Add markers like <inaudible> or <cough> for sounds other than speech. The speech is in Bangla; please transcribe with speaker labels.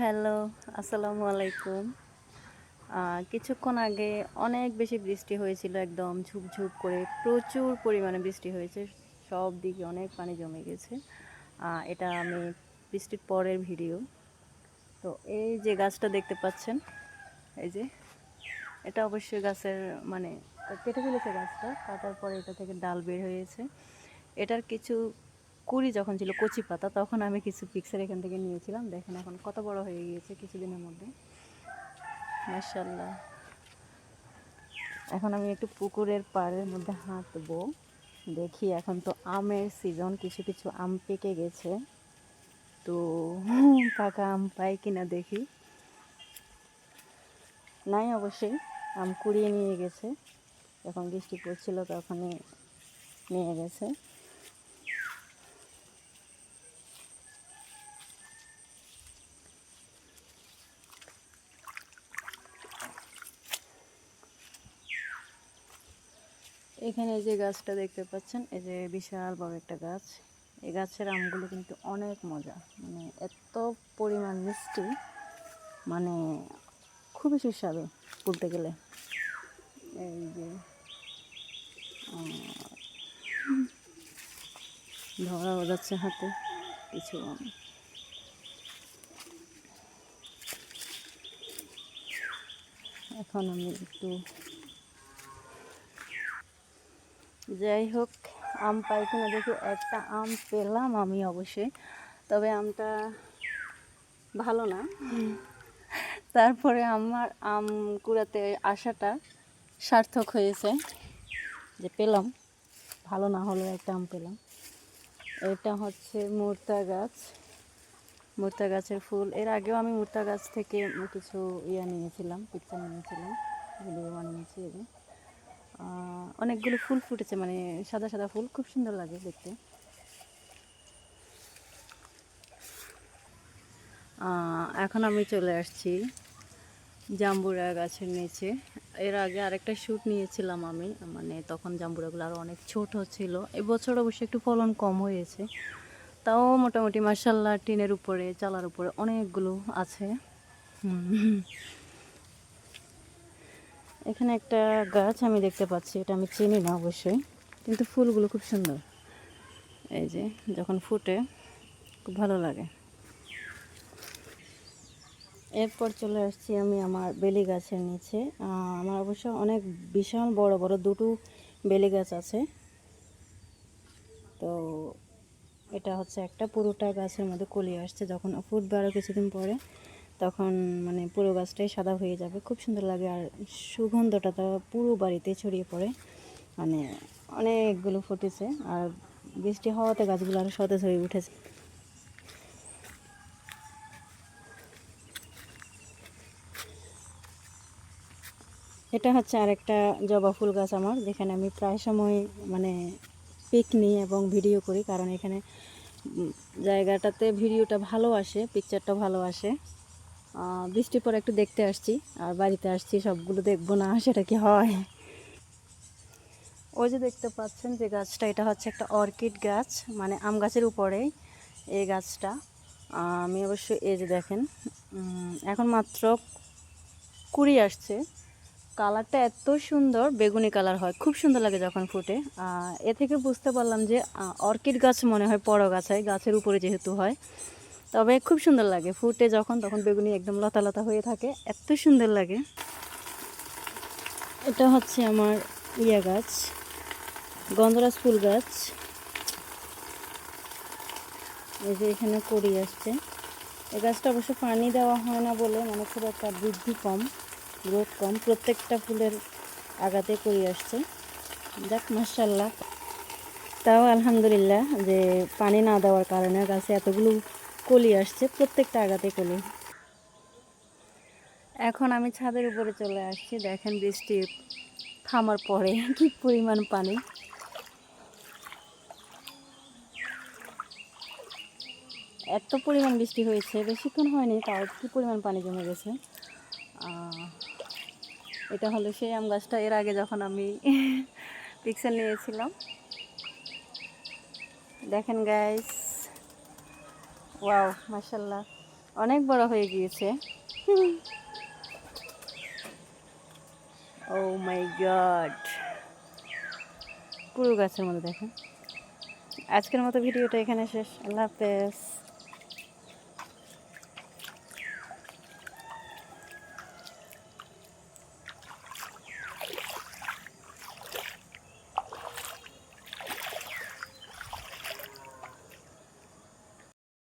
Speaker 1: হ্যালো, আসসালামু আলাইকুম। কিছুক্ষণ আগে অনেক বেশি বৃষ্টি হয়েছিল, একদম ঝুপঝুপ করে প্রচুর পরিমাণে বৃষ্টি হয়েছে, সব দিকে অনেক পানি জমে গেছে। এটা আমি বৃষ্টির পরের ভিডিও। তো এই যে গাছটা দেখতে পাচ্ছেন, এই যে, এটা অবশ্যই গাছের মানে কেটে ফেলেছে গাছটা, কাটার পরে এটা থেকে ডাল বের হয়েছে। এটার কিছু কুড়ি যখন ছিল কচি পাতা, তখন আমি কিছু পিকচার এখান থেকে নিয়েছিলাম। দেখেন এখন কত বড় হয়ে গিয়েছে কিছুদিনের মধ্যে। মার্শাল্লাহ এখন আমি একটু পুকুরের পাড়ের মধ্যে হাঁটবো। দেখি এখন তো আমের সিজন কিছু কিছু আম পেকে গেছে। তো পাকা আম পাই কিনা দেখি। নাই অবশ্যই, আম কুড়িয়ে নিয়ে গেছে। যখন বৃষ্টি পড়ছিল তখনই নিয়ে গেছে। এখানে যে গাছটা দেখতে পাচ্ছেন এই যে বিশাল বড় একটা গাছ। এই গাছের আমগুলো কিন্তু অনেক মজা মানে এত পরিমাণ মিষ্টি মানে খুবই সুস্বাদু বলতে গেলে। এই যে আহ, ধরা যাচ্ছে হাতে কিছু এখন আমি একটু যাই হোক আম পাই কিনা দেখি একটা আম পেলাম আমি অবশ্যই। তবে আমটা ভালো না। তারপরে আমার আম কুড়াতে আসাটা সার্থক হয়েছে যে পেলাম। ভালো না হলেও একটা আম পেলাম। এটা হচ্ছে মুর্তা গাছ। মুর্তা গাছের ফুল। এর আগেও আমি মুর্তা গাছ থেকে কিছু ইয়া নিয়েছিলাম পিকচার নিয়েছিলাম ভিডিও বানিয়েছি। আহ, অনেকগুলো ফুল ফুটেছে মানে সাদা সাদা ফুল। খুব সুন্দর লাগে দেখতে। এখন আমি চলে আসছি জাম্বুরা গাছের নিচে। এর আগে আরেকটা শ্যুট নিয়েছিলাম আমি মানে তখন জাম্বুরাগুলো আরও অনেক ছোট ছিল। এবছর অবশ্যই একটু ফলন কম হয়েছে। তাও মোটামুটি মার্শাল্লাহ টিনের উপরে, চালার উপরে অনেকগুলো আছে। এখানে একটা গাছ আমি দেখতে পাচ্ছি, এটা আমি চিনি না অবশ্যই, কিন্তু ফুলগুলো খুব সুন্দর। এই যে, যখন ফুটে, খুব ভালো লাগে। এরপর চলে আসছি আমি আমার বেলি গাছের নিচে। আমার অবশ্য অনেক বিশাল বড় বড় দুটো বেলি গাছ আছে। তো এটা হচ্ছে একটা, পুরোটা গাছের মধ্যে কলি আসছে যখন ফুটবে আরও কিছুদিন পরে। তখন মানে পুরো গাছটাই সাদা হয়ে যাবে। খুব সুন্দর লাগে আর সুগন্ধটা তো পুরো বাড়িতে ছড়িয়ে পড়ে। মানে অনেকগুলো ফুটেছে আর বৃষ্টি হওয়াতে গাছগুলো আরও সতেজ হয়ে উঠেছে। এটা হচ্ছে আরেকটা জবা ফুল গাছ আমার, যেখানে আমি প্রায় সময় মানে পিক নিই এবং ভিডিও করি। কারণ এখানে জায়গাটাতে ভিডিওটা ভালো আসে পিকচারটা ভালো আসে। বৃষ্টির পর একটু দেখতে আসছি, আর বাড়িতে আসছি, সবগুলো দেখব না, সেটা কি হয়? ওই যে দেখতে পাচ্ছেন যে গাছটা, এটা হচ্ছে একটা অর্কিড গাছ মানে আম গাছের উপরেই এই গাছটা। আমি অবশ্য এই যে দেখেন এখন মাত্র কুড়ি আসছে। কালারটা এত সুন্দর, বেগুনি কালার হয়, খুব সুন্দর লাগে যখন ফুটে। এ থেকে বুঝতে পারলাম যে অর্কিড গাছ মনে হয় বড় গাছ হয় গাছের উপরে যেহেতু হয়। তবে খুব সুন্দর লাগে ফুটে যখন, তখন বেগুনি একদম লতা লতা হয়ে থাকে। এত সুন্দর লাগে। এটা হচ্ছে আমার ইয়া গাছ, গন্ধরাজ ফুল গাছ। এই যে এখানে কড়ি আসছে। এই গাছটা অবশ্য পানি দেওয়া হয় না বলে মানে খুব একটা বৃদ্ধি কম, গ্রোথ কম। প্রত্যেকটা ফুলের আগাতে করি আসছে। যাক মার্শাল্লাহ তাও আলহামদুলিল্লাহ যে পানি না দেওয়ার কারণে গাছে এতগুলো কলি আসছে, প্রত্যেকটা আগাতে কলি। এখন আমি ছাদের উপরে চলে আসছি, দেখেন বৃষ্টি থামার পরে কি পরিমাণ পানি। এত পরিমাণ বৃষ্টি হয়েছে, বেশিক্ষণ হয়নি, তাও কি পরিমাণ পানি জমে গেছে। এটা হলো সেই আম গাছটা, এর আগে যখন আমি <laughs> পিক্সেল নিয়েছিলাম। দেখেন গাইস ওয়াও মাশাল্লাহ অনেক বড় হয়ে গিয়েছে। ও মাই গড কুড়ু গাছের মধ্যে দেখেন আজকের মতো ভিডিওটা এখানে শেষ। আল্লাহ হাফেজ।